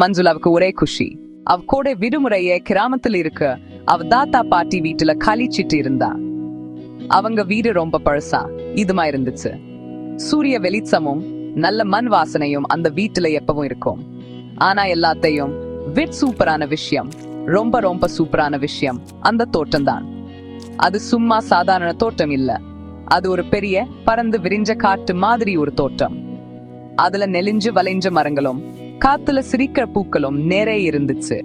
மஞ்சுளாவுக்கு ஒரே குஷி. அவ கூட விடுமுறைய கிராமத்துல இருக்க அவ தாத்தா பாட்டி வீட்டுல கழிச்சிட்டு இருந்தா. அவங்க வீடு ரொம்ப பழசா இதுமா இருந்துச்சு. சூரிய வெளிச்சமும் நல்ல மண் வாசனையும் அந்த வீட்டுல எப்பவும் இருக்கும். ஆனா எல்லாத்தையும் விட் சூப்பரான விஷயம் ரொம்ப ரொம்ப சூப்பரான விஷயம் அந்த தோட்டம் தான் அது சும்மா சாதாரண தோட்டம் இல்ல. அது ஒரு பெரிய பறந்து விரிஞ்ச காட்டு மாதிரி ஒரு தோட்டம். அதுல நெலிஞ்சு வளைஞ்ச மரங்களும் காத்துல சிரிக்கிற பூக்களும் நிறைய இருந்துச்சு.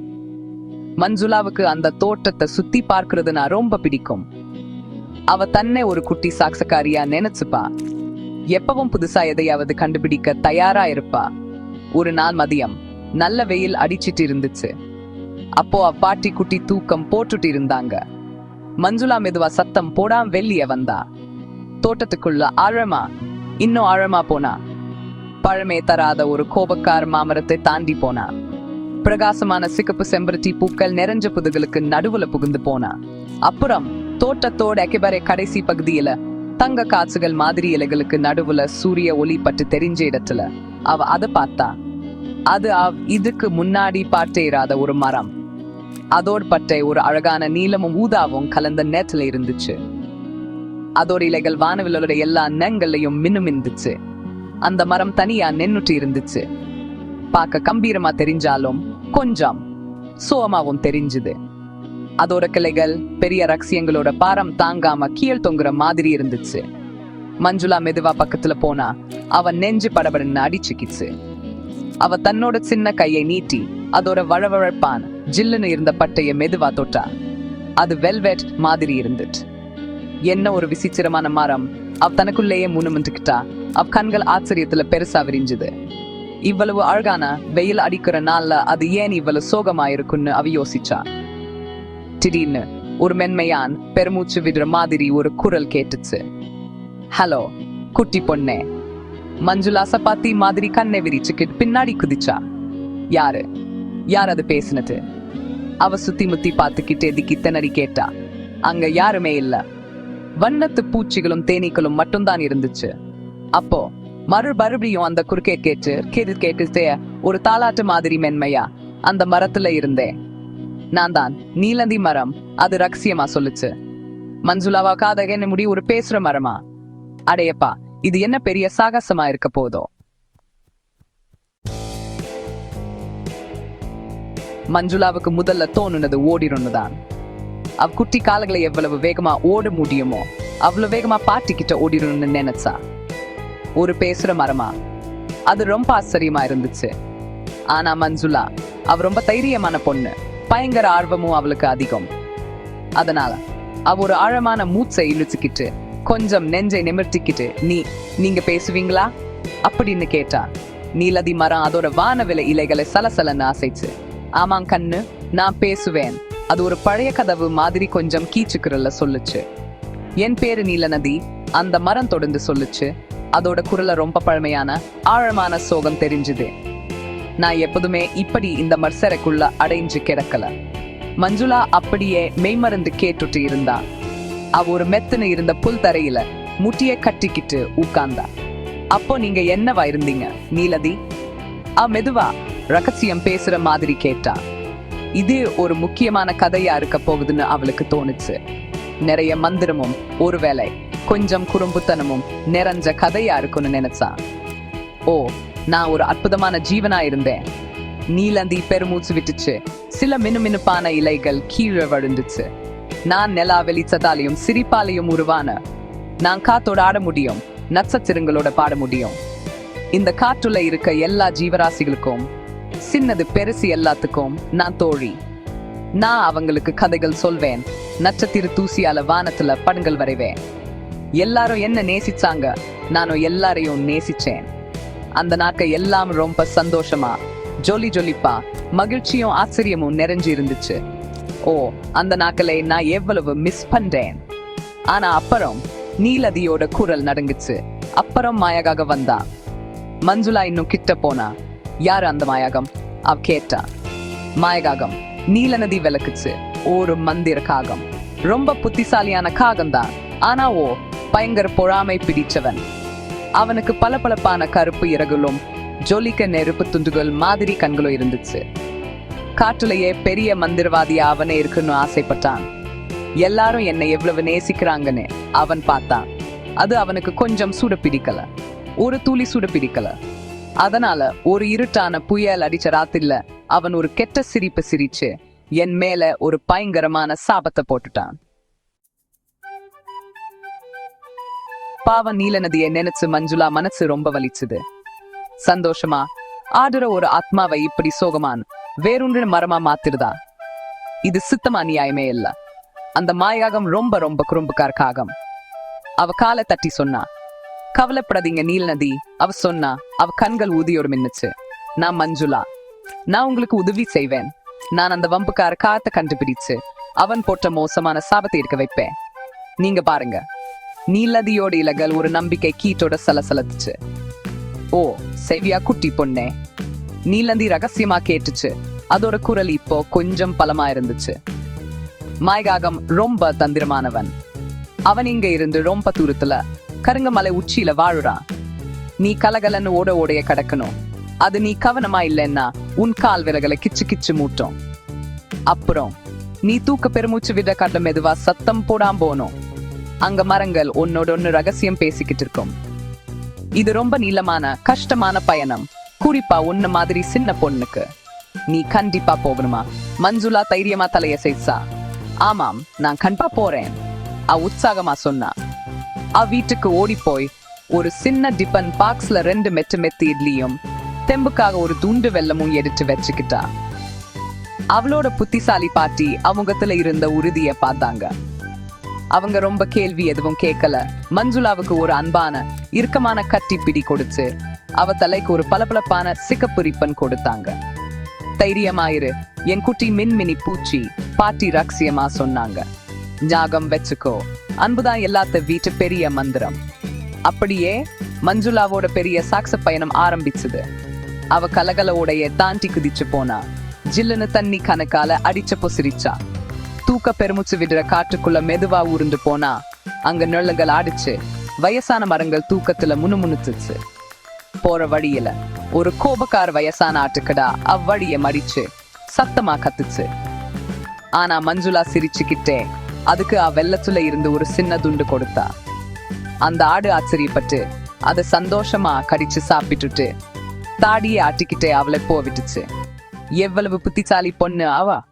மஞ்சுளாவுக்கு அந்த தோட்டத்தை சுத்தி பார்க்கறதுனா ரொம்ப பிடிக்கும். அவ தன்னை ஒரு குட்டி சாக்சக்காரியா நினைச்சுப்பா. எப்பவும் புதுசா எதையாவது கண்டுபிடிக்க தயாரா இருப்பா. ஒரு நாள் மதியம் நல்ல வெயில் அடிச்சிட்டு இருந்துச்சு. அப்போ அப்பாட்டி குட்டி தூக்கம் போட்டுட்டு இருந்தாங்க. மஞ்சுளா மெதுவா சத்தம் போடாம வெளியே வந்தா. தோட்டத்துக்குள்ள ஆழமா இன்னும் ஆழமா போனா. பழமே தராத ஒரு கோபக்கார மாமரத்தை தாண்டி போனா பிரகாசமான சிகப்பு செம்பருத்தி பூக்கள் நிறைஞ்ச புதுகளுக்கு நடுவுல புகுந்து போனா. அப்புறம் தோட்டத்தோட எக்கபரே கடைசி பகுதியில தங்க காசுகள் மாதிரி இலைகளுக்கு நடுவுல சூரிய ஒளி பட்டு தெரிஞ்ச இடத்துல அவ அதை பார்த்தா. அது அவ் இதுக்கு முன்னாடி பார்த்தேராத ஒரு மரம். அதோட பட்டை ஒரு அழகான நீலமும் ஊதாவும் கலந்த நேத்துல இருந்துச்சு. அதோட இலைகள் வானவிலோட எல்லா நங்கள்லையும் மின்னும் இருந்துச்சு அந்த மரம் தனியா நின்னுட்டு இருந்துச்சு. பார்க்க கம்பீரமா தெரிஞ்சாலும் கொஞ்சம் சோமாவும் தெரிஞ்சுது. அதோட கிளைகள் பெரிய ரகசியங்களோட பாரம் தாங்காம கீழ் தொங்குற மாதிரி இருந்துச்சு. மஞ்சுளா மெதுவா பக்கத்துல போனா அவன் நெஞ்சு படபடன்னு அடிச்சுக்கிச்சு. அவ தன்னோட சின்ன கையை நீட்டி அதோட வழவழப்பான் ஜில்லுன்னு இருந்த பட்டைய மெதுவா தொட்டா. அது வெல்வெட் மாதிரி இருந்துட்டு. என்ன ஒரு விசித்திரமான மரம். அவ தனக்குள்ளேயே முணுமுண்டுக்கிட்டா அவ கண்கள் ஆச்சரியத்துல பெருசா விரிஞ்சுது. இவ்வளவு அழகான வெயில் அடிக்கிற நாள்ல அது ஏன் இவ்வளவு சோகமா இருக்குன்னு அவ யோசிச்சா. திடீர்னு ஒரு மென்மையான் பெருமூச்சு விடுற மாதிரி ஒரு குரல் கேட்டுச்சு. ஹலோ குட்டி பொண்ணே. மஞ்சுளா சப்பாத்தி மாதிரி கண்ணை விரிச்சுக்கிட்டு பின்னாடி குதிச்சா. யாரு? யார் அது பேசினது? அவ சுத்தி முத்தி பார்த்துக்கிட்டே திக்கி திணறி கேட்டா. அங்க யாருமே இல்ல. வண்ணத்து பூச்சிகளும் தேனீக்களும் மட்டும்தான் இருந்துச்சு. அப்போ மறு மறுபடியும் அந்த குறுக்கே கேட்டு கேட்டு கேட்டுட்டே ஒரு தாலாட்டு மாதிரி மென்மையா அந்த மரத்துல இருந்தேன் நான் தான் நீலந்தி மரம் அது ரகசியமா சொல்லுச்சு. மஞ்சுளாவா காத என்ன முடி ஒரு பேசுற மரமா? அடையப்பா இது என்ன பெரிய சாகசமா இருக்க போதோ? மஞ்சுளாவுக்கு முதல்ல தோணுனது ஓடிடணுதான் அவ் குட்டி காலங்களை எவ்வளவு வேகமா ஓட முடியுமோ அவ்வளவு வேகமா பாட்டிக்கிட்ட ஓடிடணும்னு நினைச்சா. ஒரு பேசுகிற மரமா? அது ரொம்ப ஆச்சரியமா இருந்துச்சு. ஆனா மஞ்சுளா அவ ரொம்ப தைரியமான பொண்ணு. பயங்கர ஆர்வமும் அவளுக்கு அதிகம். அதனால அவ ஒரு ஆழமான மூச்சை இழுச்சுக்கிட்டு கொஞ்சம் நெஞ்சை நிமிர்த்திக்கிட்டு நீ நீங்க பேசுவீங்களா? அப்படின்னு கேட்டா நீலதி மரம் அதோட வானவில இலைகளை சலசலன்னு அசைச்சு. ஆமாம் கண்ணு நான் பேசுவேன். அது ஒரு பழைய கதவு மாதிரி கொஞ்சம் கீச்சுக்குறல சொல்லுச்சு. என் பேரு நீலநதி. அந்த மரம் தொடர்ந்து சொல்லுச்சு. அதோட குரல ரொம்ப பழமையான ஆழமான சோகம் தெரிஞ்சுது. நான் எப்போதுமே இப்படி இந்த மர்சரைக்குள்ள அடைஞ்சு கிடக்கல. மஞ்சுளா அப்படியே மெய்மறந்து கேட்டுட்டு இருந்தா. அவ ஒரு மெத்துன்னு இருந்த புல் தரையில முட்டிய கட்டிக்கிட்டு உட்கார்ந்தா அப்போ நீங்க என்னவா இருந்தீங்க நீலதி? அவ மெதுவா ரகசியம் பேசுற மாதிரி கேட்டா. இது ஒரு முக்கியமான கதையா இருக்க போகுதுன்னு அவளுக்கு தோணுச்சு. நிறைய மந்திரமும் ஒருவேளை கொஞ்சம் குறும்புத்தனமும் நிறைஞ்ச கதையா இருக்கும்னு நினைச்சா. ஓ நான் ஒரு அற்புதமான ஜீவனா இருந்தேன். நீலந்தி பெருமூச்சு விட்டுச்சு. சில மினுமினுப்பான இலைகள் கீழே விழுந்துச்சு. நான் நிலா வெளிச்சத்தாலையும் சிரிப்பாலையும் உருவான. நான் காத்தோட ஆட முடியும். நட்சத்திரங்களோட பாட முடியும். இந்த காற்றுல இருக்க எல்லா ஜீவராசிகளுக்கும் சின்னது பெருசு எல்லாத்துக்கும் நான் தோழி. நான் அவங்களுக்கு கதைகள் சொல்வேன். நட்சத்திர தூசியால வானத்துல படங்கள் வரைவேன். எல்லாரும் என்ன நேசிச்சாங்க? நானும் எல்லாரையும் நேசிச்சேன். அந்த நாட்க எல்லாம் ரொம்ப சந்தோஷமா ஜொலி ஜொலிப்பா மகிழ்ச்சியும் ஆச்சரியமும் நிறைஞ்சு இருந்துச்சு ஓ அந்த நாட்களை நான் எவ்வளவு மிஸ் பண்றேன். ஆனா அப்புறம் நீலதியோட குரல் நடங்குச்சு. அப்புறம் மாயகாக வந்தா. மஞ்சுளா இன்னும் கிட்ட போனா. யாரு அந்த மாயகம்? அவ கேட்டா. மாயகாகம் நீல நதி விளக்குச்சு. ஒரு மந்திர காகம். ரொம்ப புத்திசாலியான காகம்தான். ஆனா ஓ பயங்கர பொறாமை பிடிச்சவன். அவனுக்கு பளபளப்பான கருப்பு இறகுலும் ஜொலிக்க நெருப்பு துண்டுகள் மாதிரி கண்களும் இருந்துச்சு. காட்டுலயே பெரிய மந்திரவாதியா அவனே இருக்குன்னு ஆசைப்பட்டான். எல்லாரும் என்னை எவ்வளவு நேசிக்கிறாங்கன்னு அவன் பார்த்தான். அது அவனுக்கு கொஞ்சம் சூட பிடிக்கல. ஒரு துளி சூட பிடிக்கல. அதனால ஒரு இருட்டான புயல் அடிச்ச ராத்திரில அவன் ஒரு கெட்ட சிரிப்பு சிரிச்சு என் மேல ஒரு பயங்கரமான சாபத்தை போட்டுட்டான். பாவ நீல நதியை நினைச்சு மஞ்சுளா மனசு ரொம்ப வலிச்சுது. சந்தோஷமா ஆடுற ஒரு ஆத்மாவை இப்படி சோகமான் வேறொன்று மரமா மாத்திருதா இது சுத்தமா நியாயமே இல்ல. அந்த மாயாகம் ரொம்ப ரொம்ப குறும்புக்கார் காகம் அவ காலை தட்டி சொன்னா கவலைப்படாதீங்க நீல் நதி அவ சொன்னா அவ கண்கள் ஊதியோடு மின்னுச்சு. நான் மஞ்சுளா. நான் உங்களுக்கு உதவி செய்வேன். நான் அந்த வம்புக்கார காத்த கண்டுபிடிச்சு அவன் போட்ட மோசமான சாபத்தை இருக்க வைப்பேன். நீங்க பாருங்க. நீலதியோட இலகல் ஒரு நம்பிக்கை கீட்டோட சலசலத்துச்சு. ஓ செவியா குட்டி பொண்ணே. நீலந்தி ரகசியமா கேட்டுச்சு. அதோட குரல் இப்போ கொஞ்சம் பலமா இருந்துச்சு. மாய்காகம் ரொம்ப தந்திரமானவன். அவன் இங்க இருந்து ரொம்ப தூரத்துல கருங்கமலை உச்சியில வாழுறான். நீ கலகலன்னு ஓட ஓடைய கடக்கணும். அது நீ கவனமா இல்லைன்னா உன் கால் விலகலை கிச்சு கிச்சு மூட்டும். அப்புறம் நீ தூக்க பெருமூச்சு விட கடல மெதுவா சத்தம் போடாம போனோம் அங்க மரங்கள் உன்னோட ஒன்னு ரகசியம் பேசிக்கிட்டு இருக்கும். இது ரொம்ப நீளமான கஷ்டமான பயணம். குறிப்பா உன்ன மாதிரி சின்ன பொண்ணுக்கு. நீ கண்டிப்பா போகணுமா? மஞ்சுளா தைரியமா தலைய தலையசைச்சா ஆமாம் நான் கண்டிப்பா போறேன். அவ உற்சாகமா சொன்னா. அவ வீட்டுக்கு ஓடி போய் ஒரு சின்ன டிபன் பாக்ஸ்ல ரெண்டு மெட்டு மெத்து இட்லியும் தெம்புக்காக ஒரு துண்டு வெல்லமும் எடுத்து வச்சுக்கிட்டா. அவளோட புத்திசாலி பாட்டி அவங்கத்துல இருந்த உறுதிய பார்த்தாங்க. அவங்க ரொம்ப கேள்வி எதுவும் கேட்கல. மஞ்சுளாவுக்கு ஒரு அன்பான இறுக்கமான கட்டி பிடி கொடுத்து அவ தலைக்கு ஒரு பளபளப்பான சிகப்பு ரிப்பன் கொடுத்தாங்க. தைரியமாயிரு என் குட்டி மின்மினி பூச்சி பாட்டி ரகசியமா சொன்னாங்க. ஞாகம் வச்சுக்கோ அன்புதான் எல்லாத்த வீட்டு பெரிய மந்திரம். அப்படியே மஞ்சுளாவோட பெரிய சாக்ச பயணம் ஆரம்பிச்சது. அவ கலகலோடைய தாண்டி குதிச்சு போனா ஜில்லுன்னு தண்ணி கணக்கால அடிச்ச பொசிரிச்சா. தூக்க பெருமுச்சு விடுற காற்றுக்குள்ள மெதுவா உருண்டு போனா அங்க நிழல்கள் ஆடிச்சு வயசான மரங்கள் தூக்கத்துல முணுமுணுத்துச்சு. போற வழியில ஒரு கோபக்கார வயசான ஆட்டுக்கடா அவ்வழிய மறிச்சு சத்தமா கத்துச்சு. ஆனா மஞ்சுளா சிரிச்சுக்கிட்டே அதுக்கு அவ வெள்ளத்துல இருந்து ஒரு சின்ன துண்டு கொடுத்தா. அந்த ஆடு ஆச்சரியப்பட்டு அதை சந்தோஷமா கடிச்சு சாப்பிட்டுட்டு தாடியை ஆட்டிக்கிட்டே அவளை போவிட்டுச்சு. எவ்வளவு புத்திசாலி பொண்ணு ஆவா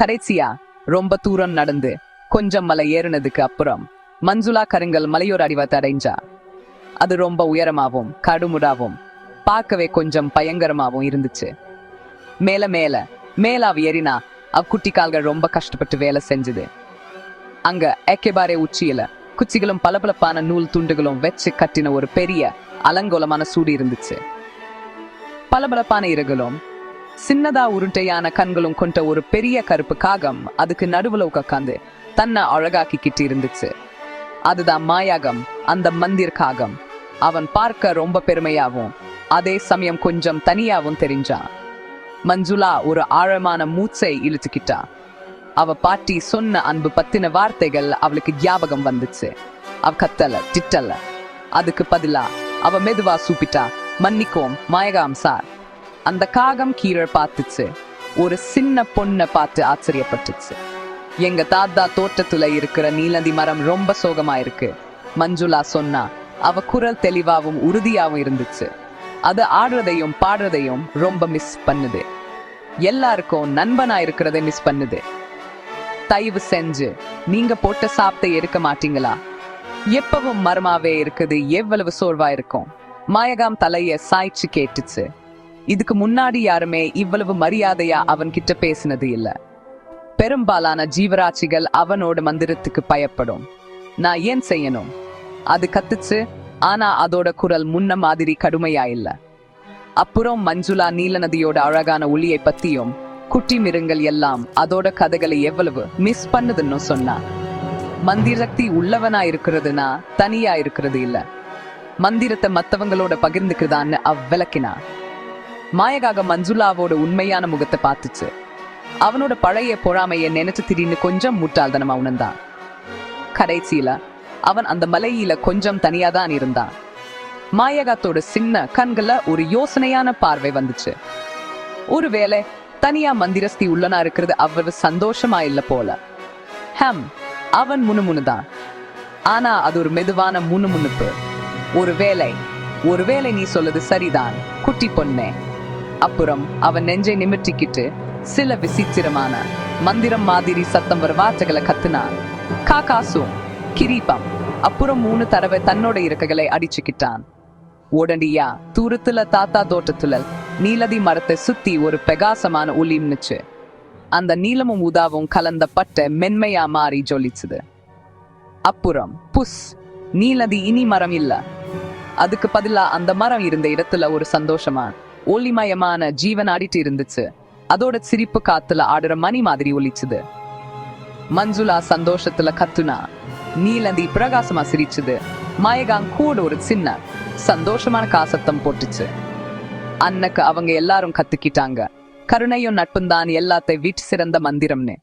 கடைசியா ரொம்ப தூரம் நடந்து கொஞ்சம் மலை ஏறினதுக்கு அப்புறம் மஞ்சுளா கருங்கல் மலையோர் அடிவத்தை அடைஞ்சா. அது ரொம்ப உயரமாவும் கடுமுடாவும் பார்க்கவே கொஞ்சம் பயங்கரமாவும் இருந்துச்சு. மேல மேல மேலாவ் ஏறினா அவ கால்கள் ரொம்ப கஷ்டப்பட்டு வேலை செஞ்சது. அங்க எக்கேபாரே உச்சியில குச்சிகளும் பளபளப்பான நூல் துண்டுகளும் வச்சு கட்டின ஒரு பெரிய அலங்கோலமான சூடு இருந்துச்சு. பளபளப்பான இறகுகளும் சின்னதா உருட்டையான கண்களும் கொண்ட ஒரு பெரிய கருப்பு காகம் அதுக்கு நடுவுல உட்காந்து தன்னை அழகாக்கிக்கிட்டு இருந்துச்சு அதுதான் மாயாகம் அந்த மந்திர் காகம். அவன் பார்க்க ரொம்ப பெருமையாவும் அதே சமயம் கொஞ்சம் தனியாவும் தெரிஞ்சான். மஞ்சுளா ஒரு ஆழமான மூச்சை இழுத்துக்கிட்டா. அவ பாட்டி சொன்ன அன்பு பத்தின வார்த்தைகள் அவளுக்கு ஞாபகம் வந்துச்சு. அவ கத்தல திட்டல. அதுக்கு பதிலா அவ மெதுவா சூப்பிட்டா மன்னிக்கோம் மாயகாம் சார். அந்த காகம் கீழே பார்த்துச்சு. ஒரு சின்ன பொண்ணை பார்த்து ஆச்சரியப்பட்டுச்சு. எங்க தாத்தா தோட்டத்துல இருக்கிற நீலந்தி மரம் ரொம்ப சோகமா இருக்கு மஞ்சுளா சொன்னா அவ குரல் தெளிவாவும் உறுதியாவும் இருந்துச்சு. அது ஆடுறதையும் பாடுறதையும் ரொம்ப மிஸ் பண்ணுது. எல்லாருக்கும் நண்பனா இருக்கிறதை மிஸ் பண்ணுது. தயவு செஞ்சு நீங்க போட்ட சாப்பிட்டே எடுக்க மாட்டீங்களா? எப்பவும் மரமாவே இருக்குது எவ்வளவு சோர்வா இருக்கும். மாயகாம் தலைய சாய்ச்சு கேட்டுச்சு. இதுக்கு முன்னாடி யாருமே இவ்வளவு மரியாதையா அவன் கிட்ட பேசினது இல்ல. பெரும்பாலான ஜீவராட்சிகள் அவனோட மந்திரத்துக்கு பயப்படும். நான் ஏன் செய்யணும்? அது கத்துச்சு ஆனா அதோட குரல் முன்ன மாதிரி கடுமையா இல்ல. அப்புறம் மஞ்சுளா நீல நதியோட அழகான ஒளியை பத்தியும் குட்டி மிருங்கள் எல்லாம் அதோட கதைகளை எவ்வளவு மிஸ் பண்ணுதுன்னு சொன்னா மந்திரக்தி உள்ளவனா இருக்கிறதுனா தனியா இருக்கிறது இல்ல. மந்திரத்தை மத்தவங்களோட பகிர்ந்துக்குதான்னு அவ் விளக்கினா மாயகாக மஞ்சுளாவோட உண்மையான முகத்தை பார்த்துச்சு. அவனோட பழைய பொறாமைய நினைச்சு திடீர்னு கொஞ்சம் முட்டாள்தனமா உணர்ந்தான். கடைசியில அவன் அந்த மலையில கொஞ்சம் தனியா தான் இருந்தான். மாயகாத்தோட சின்ன கண்கள ஒரு யோசனையான பார்வை வந்துச்சு. ஒருவேளை தனியா மந்திரஸ்தி உள்ளனா இருக்கிறது அவ்வளவு சந்தோஷமா இல்ல போல. ஹம் அவன் முணுமுணுதான் ஆனா அது ஒரு மெதுவான முணுமுணுப்பு. ஒருவேளை ஒருவேளை நீ சொல்லுது சரிதான் குட்டி பொண்ணே. அப்புறம் அவன் நெஞ்சை நிமிட்டிக்கிட்டு சில விசித்திரமான மந்திரம் மாதிரி சத்தம் வர வார்த்தைகளை கத்துனான். காக்காசும் கிரீபம் அப்புறம் மூணு தடவை தன்னோட இறக்கைகளை அடிச்சுக்கிட்டான். உடனடியா தூரத்துல தாத்தா தோட்டத்துல நீலதி மரத்தை சுத்தி ஒரு பெகாசமான ஒளி அந்த நீளமும் உதாவும் கலந்த பட்ட மென்மையா மாறி ஜொலிச்சுது. அப்புறம் புஸ் நீலதி இனி மரம் இல்ல. அதுக்கு பதிலா அந்த மரம் இருந்த இடத்துல ஒரு சந்தோஷமா ஒளிமயமான ஜீவன் ஆடிட்டு இருந்துச்சு. அதோட சிரிப்பு காத்துல ஆடுற மணி மாதிரி ஒலிச்சுது. மஞ்சுளா சந்தோஷத்துல கத்துனா நீலந்தி பிரகாசமா சிரிச்சுது. மயகாங் கூட ஒரு சின்ன சந்தோஷமான காசத்தம் போட்டுச்சு. அன்னைக்கு அவங்க எல்லாரும் கத்துக்கிட்டாங்க. கருணையும் நட்பும் தான் எல்லாத்தை வீட்டு சிறந்த மந்திரம்னு.